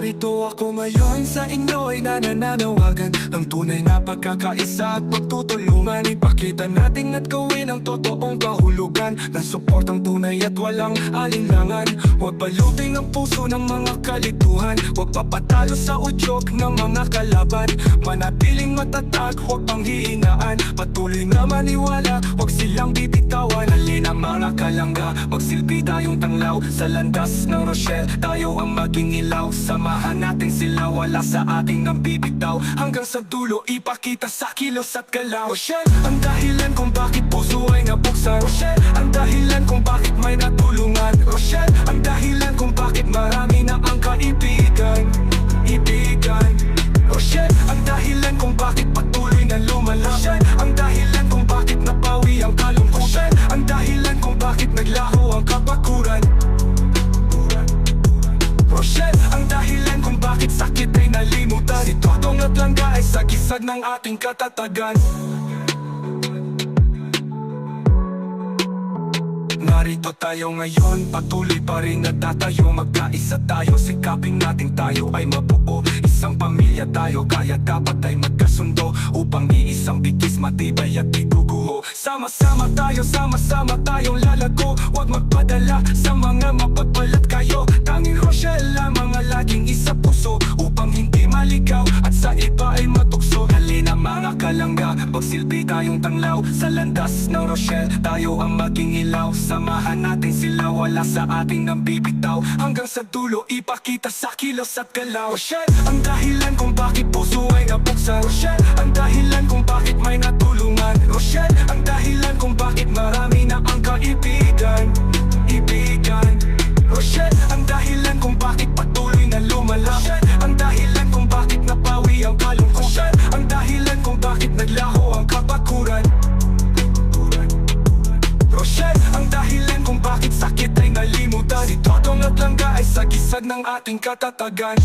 Narito ako ngayon sa inyo ay nananawagan Ang tunay na pagkakaisa at pagtutulungan Ipakita natin at gawin ang totoong kahulugan Ng suportang tunay at walang alinlangan Huwag balutin ang puso ng mga kalituhan Huwag papatalo sa udyok ng mga kalaban Manatiling matatag, huwag pang hiinaan Patuloy na maniwala, huwag silang bibitawan Halin ang mga kalangga, magsilbi tayong tanglaw Sa landas ng Rochelle, tayo ang maging ilaw Samahan natin sila, wala sa ating ang bibitaw Hanggang sa dulo, ipakita sa kilos at galaw. Rochelle, ang dahilan kung bakit puso ay nabuksan. Rochelle, ang dahilan kung bakit sagisag ng ating katatagan. Narito tayo ngayon, patuloy pa rin natatayo. Magkaisa tayo, sikapin natin tayo ay mabuo. Isang pamilya tayo, kaya dapat ay magkasundo Upang iisang bigis matibay at iguguho. Sama-sama tayo, sama-sama tayong lalago mga kalangga, magsilbi tayong tanglaw Sa landas ng Rochelle, tayo ang maging ilaw. Samahan natin sila, wala sa ating nang bibitaw Hanggang sa dulo, ipakita sa kilos at galaw. Rochelle, ang dahilan kung bakit puso ay nabuksan. Rochelle, ang dahilan kung bakit ng ating katatagan